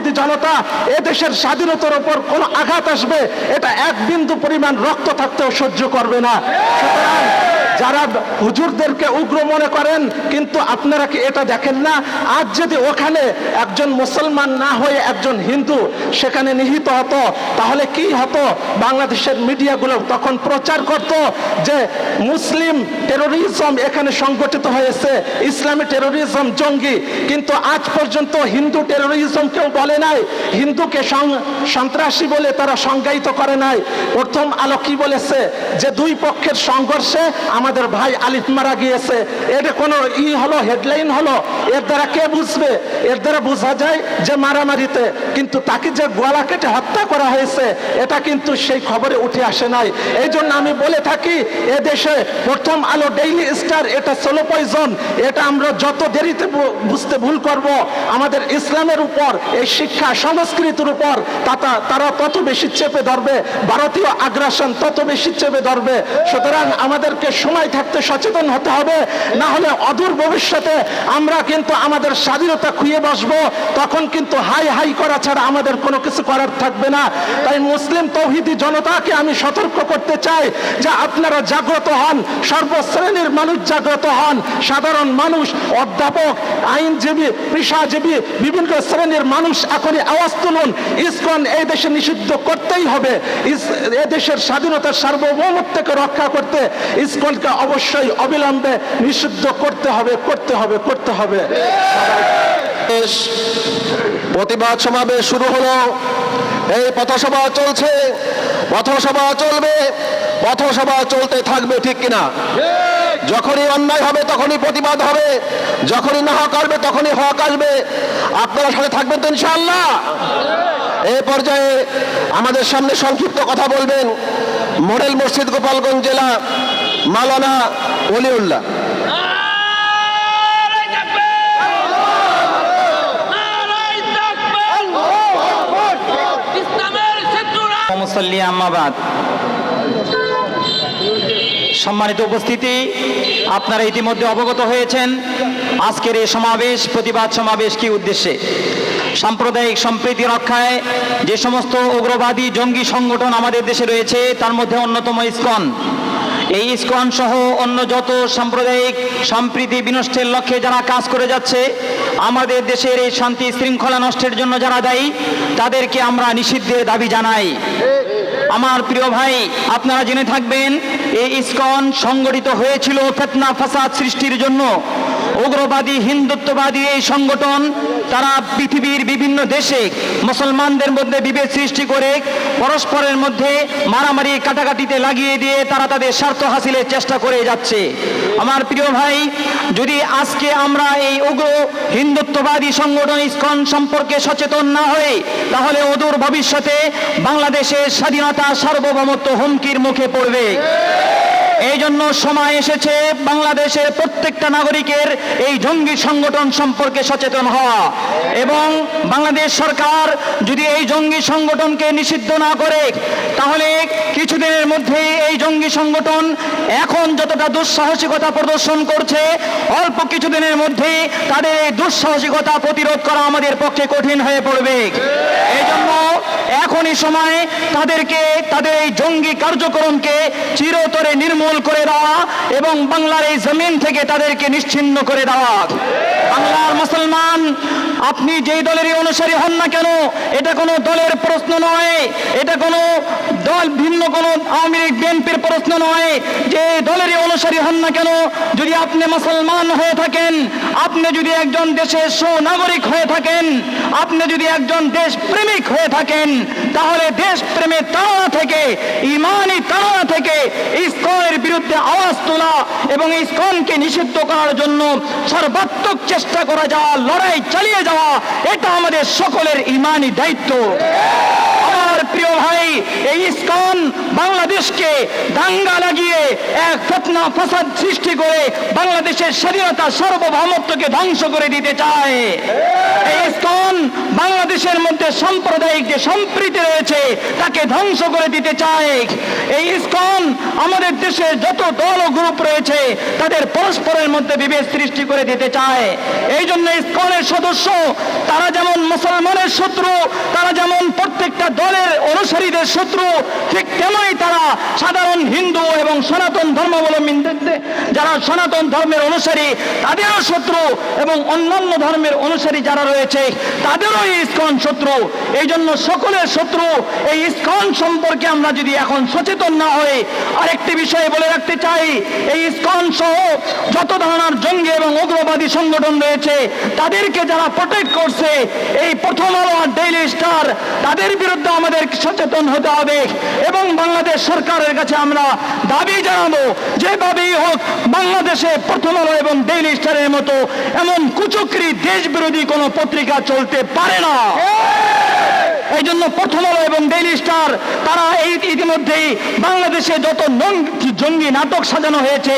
তৌহিদি জনতা, এদেশের স্বাধীনতার উপর কোন আঘাত আসবে, এটা এক বিন্দু পরিমাণ রক্ত থাকতেও সহ্য করবে না। সুতরাং যারা হুজুরদেরকে উগ্র মনে করেন, কিন্তু আপনারা কি এটা দেখেন না? আজ যদি ওখানে একজন মুসলমান না হয়ে একজন হিন্দু সেখানে নিহিত হতো, তাহলে কি হতো? বাংলাদেশের মিডিয়াগুলো তখন প্রচার করত যে মুসলিম টেরোরিজম এখানে সংগঠিত হয়েছে, ইসলামী টেরোরিজম জঙ্গি। কিন্তু আজ পর্যন্ত হিন্দু টেরোরিজম কেউ বলে নাই। হিন্দুকে সন্ত্রাসী বলে তারা সংজ্ঞায়িত করে নাই। প্রথম আলো কি বলেছে? যে দুই পক্ষের সংঘর্ষে আমাদের ভাই আলিফ মারা গিয়েছে। এটা কোনো ই হলো হেডলাইন হলো, এর দ্বারা কে বুঝবে? এর দ্বারা বোঝা যায় যে মারামারিতে, কিন্তু তাকে যে গলা কেটে হত্যা করা হয়েছে, এটা কিন্তু সেই খবরে উঠে আসে নাই। এই জন্য আমি বলে থাকি, এ দেশে প্রথম আলো ডেইলি স্টার এটা সোলো পয়জন এটা আমরা যত দেরিতে বুঝতে ভুল করব, আমাদের ইসলামের উপর, এই শিক্ষা সংস্কৃতির উপর, তাতা, তারা তত বেশি চেপে ধরবে, ভারতীয় আগ্রাসন তত বেশি চেপে ধরবে। সুতরাং আমাদেরকে সময় থাকতে সচেতন হতে হবে। না হলে অদূর ভবিষ্যতে আমরা কিন্তু আমাদের স্বাধীনতা খুঁয়ে বসবো। তখন কিন্তু হাই হাই করা ছাড়া আমাদের কোনো কিছু করার থাকবে না। তাই মুসলিম তৌহিদি জনতাকে আমি সতর্ক করতে চাই যে আপনারা জাগ্রত হন, সর্বশ্রেণীর মানুষ জাগ্রত হন, সাধারণ মানুষ, অধ্যাপক, আইনজীবী, পেশাজীবী, বিভিন্ন শ্রেণির মানুষ এখনই আওয়াজ তুলুন। ইসকন এই দেশে নিষিদ্ধ করতেই হবে। ইস- এ দেশের স্বাধীনতার সার্বভৌমত্বকে রক্ষা করতে ইসকনকে অবশ্যই অবিলম্বে নিষিদ্ধ করতে হবে করতে হবে করতে হবে। প্রতিবাদ সমাবেশ শুরু হলো। এই পথসভা চলছে। পথসভা চলবে। পথসভা চলতে থাকবে ঠিক কিনা? যখনই অন্যায় হবে, তখনই প্রতিবাদ হবে। যখনই না হক আসবে, তখনই হক আসবে। আপনারা সাথে থাকবেন তো ইনশাআল্লাহ? এই পর্যায়ে আমাদের সামনে সংক্ষিপ্ত কথা বলবেন। মডেল মসজিদ গোপালগঞ্জ জেলা মালানা অলিউল্লাহ আম্মাবাদ। সম্মানিত উপস্থিতি আপনারা ইতিমধ্যে অবগত হয়েছেন আজকের এই সমাবেশ প্রতিবাদ সমাবেশ কি উদ্দেশ্যে? সাম্প্রদায়িক সম্প্রীতি রক্ষায় যে সমস্ত উগ্রবাদী জঙ্গি সংগঠন আমাদের দেশে রয়েছে তার মধ্যে অন্যতম ইসকন। এই ইস্কন সহ অন্য যত সাম্প্রদায়িক সম্প্রীতি বিনষ্টের লক্ষ্যে যারা কাজ করে যাচ্ছে, আমাদের দেশের এই শান্তি শৃঙ্খলা নষ্টের জন্য যারা দায়ী, তাদেরকে আমরা নিষিদ্ধের দাবি জানাই। আমার প্রিয় ভাই, আপনারা জেনে থাকবেন, এই ইস্কন সংগঠিত হয়েছিল ফেতনা ফাসাদ সৃষ্টির জন্য। উগ্রবাদী, হিন্দুত্ববাদী এই সংগঠন তারা পৃথিবীর বিভিন্ন দেশে মুসলমানদের মধ্যে বিভেদ সৃষ্টি করে পরস্পরের মধ্যে মারামারি কাটাকাটিতে লাগিয়ে দিয়ে তারা তাদের স্বার্থ হাসিলের চেষ্টা করে যাচ্ছে। আমার প্রিয় ভাই, যদি আজকে আমরা এই উগ্র হিন্দুত্ববাদী সংগঠন ইসকন সম্পর্কে সচেতন না হই তাহলে অদূর ভবিষ্যতে বাংলাদেশের স্বাধীনতা সার্বভৌমত্ব হুমকির মুখে পড়বে। এই জন্য সময় এসেছে বাংলাদেশের প্রত্যেকটা নাগরিকের এই জঙ্গি সংগঠন সম্পর্কে সচেতন হওয়া। এবং বাংলাদেশ সরকার যদি এই জঙ্গি সংগঠনকে নিষিদ্ধ না করে, তাহলে কিছুদিনের মধ্যে এই জঙ্গি সংগঠন এখন যতটা দুঃসাহসিকতা প্রদর্শন করছে, অল্প কিছুদিনের মধ্যে তাদের এই দুঃসাহসিকতা প্রতিরোধ করা আমাদের পক্ষে কঠিন হয়ে পড়বে। এই জন্য এখনই সময়ে তাদেরকে, তাদের এই জঙ্গি কার্যক্রমকে চিরতরে নির্মূল করে দেওয়া এবং বাংলার এই জমিন থেকে তাদেরকে নিশ্চিন্ন করে দেওয়া। বাংলার মুসলমান আপনি যেই দলেরই অনুসারী হন না কেন, এটা কোনো দলের প্রশ্ন নয়। এটা কোনো দল ভিন্ন কোনো আওয়ামী লীগ, বিএনপির প্রশ্ন নয়। যে দলেরই অনুসারী হন না কেন, যদি আপনি মুসলমান হয়ে থাকেন, আপনি যদি একজন দেশের সুনাগরিক হয়ে থাকেন, আপনি যদি একজন দেশ প্রেমিক হয়ে থাকেন, তাহলে দেশ প্রেমের তাড়না থেকে, ইমানি তাড়না থেকে ইসকনের বিরুদ্ধে আওয়াজ তোলা এবং ইসকনকে নিষিদ্ধ করার জন্য সর্বাত্মক চেষ্টা করা যাওয়া, লড়াই চালিয়ে যাওয়া, এটা আমাদের সকলের ইমানি দায়িত্ব। আমার প্রিয় ভাই, এই বাংলাদেশকে দাঙ্গা লাগিয়ে এক সৃষ্টি করে বাংলাদেশের স্বাধীনতা সার্বভৌমত্বকে ধ্বংস করে দিতে চায়। এই ইসকন বাংলাদেশের মধ্যে সাম্প্রদায়িক যে সম্প্রীতি রয়েছে, তাকে ধ্বংস করে দিতে চায়। এই ইসকন আমাদের দেশে যত দল ও গ্রুপ রয়েছে, তাদের পরস্পরের মধ্যে বিভেদ সৃষ্টি করে দিতে চায়। এই জন্য ইসকনের সদস্য, তারা যেমন মুসলমানের শত্রু, তারা যেমন প্রত্যেকটা দলের অনুসারীদের শত্রু, ঠিক তেমনই তারা সাধারণ হিন্দু এবং সনাতন ধর্মাবলম্বীদের যারা সনাতন ধর্মের অনুসারী, তাদেরও শত্রু এবং অন্যান্য ধর্মের অনুসারী যারা রয়েছে, তাদেরও এই ইস্কন শত্রু। এই জন্য সকলের শত্রু, এই ইস্কন সম্পর্কে আমরা যদি এখন সচেতন না হই আরেকটি বিষয় বলে রাখতে চাই, এই ইস্কন সহ যত ধরনের জঙ্গি এবং উগ্রবাদী সংগঠন রয়েছে, তাদেরকে যারা প্রোটেক্ট করছে, এই প্রথম আলো আর ডেইলি স্টার তাদের বিরুদ্ধে আমাদের সচেতন হতে হবে এবং বাংলাদেশ সরকারের কাছে আমরা দাবি জানাব, যেভাবেই হোক বাংলাদেশে প্রথম আলো এবং ডেইলি স্টারের মতো এমন কুচক্রি দেশ বিরোধী কোনো পত্রিকা চলতে পারে না। এই জন্য প্রথম আলো এবং ডেইলি স্টার তারা এই ইতিমধ্যেই বাংলাদেশে যত জঙ্গি নাটক সাজানো হয়েছে,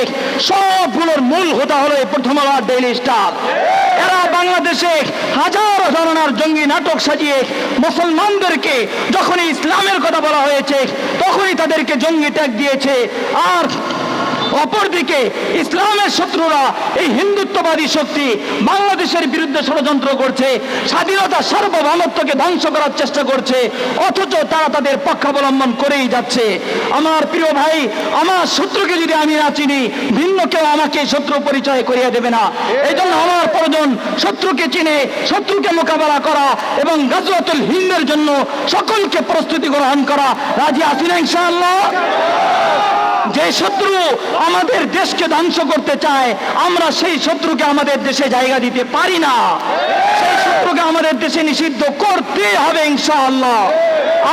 সবগুলোর মূল হতে হলো এই প্রথম আলো আর ডেইলি স্টার এরা বাংলাদেশে হাজারো ধরনের জঙ্গি নাটক সাজিয়ে মুসলমানদেরকে যখনই ইসলামের কথা বলা হয়েছে, তখনই তাদেরকে জঙ্গি ট্যাগ দিয়েছে। আর অপরদিকে ইসলামের শত্রুরা এই হিন্দুত্ববাদী শক্তি বাংলাদেশের বিরুদ্ধে ষড়যন্ত্র করছে, স্বাধীনতা সার্বভৌমত্বকে ধ্বংস করার চেষ্টা করছে, অথচ তারা তাদের পক্ষাবলম্বন করেই যাচ্ছে। আমার প্রিয় ভাই, আমার শত্রুকে যদি আমি না চিনি, ভিন্ন কেউ আমাকে শত্রু পরিচয় করিয়ে দেবে না। এই জন্য আমার প্রয়োজন শত্রুকে চিনে, শত্রুকে মোকাবেলা করা এবং গাজওয়াতুল হিন্দের জন্য সকলকে প্রস্তুতি গ্রহণ করা। রাজি আসিনা ইনশাআল্লাহ? যে শত্রু আমাদের দেশকে ধ্বংস করতে চায়, আমরা সেই শত্রুকে আমাদের দেশে জায়গা দিতে পারি না। সেই শত্রুকে আমাদের দেশে নিষিদ্ধ করতে হবে ইনশাআল্লাহ।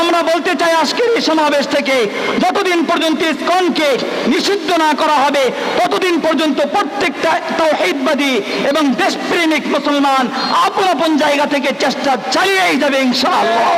আমরা বলতে চাই আজকের এই সমাবেশ থেকে, যতদিন পর্যন্ত ইসকনকে নিষিদ্ধ না করা হবে, ততদিন পর্যন্ত প্রত্যেকটা তৌহিদবাদী এবং দেশপ্রেমিক মুসলমান আপন আপন জায়গা থেকে চেষ্টা চালিয়েই যাবে ইনশাআল্লাহ।